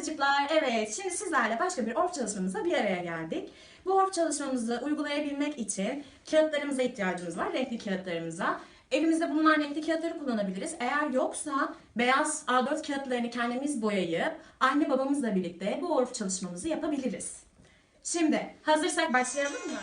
çocuklar. Evet, şimdi sizlerle başka bir orf çalışmamıza bir araya geldik. Bu orf çalışmamızı uygulayabilmek için kağıtlarımıza ihtiyacımız var, renkli kağıtlarımıza. Evimizde bulunan renkli kağıtları kullanabiliriz. Eğer yoksa beyaz A4 kağıtlarını kendimiz boyayıp anne babamızla birlikte bu orf çalışmamızı yapabiliriz. Şimdi hazırsak başlayalım mı?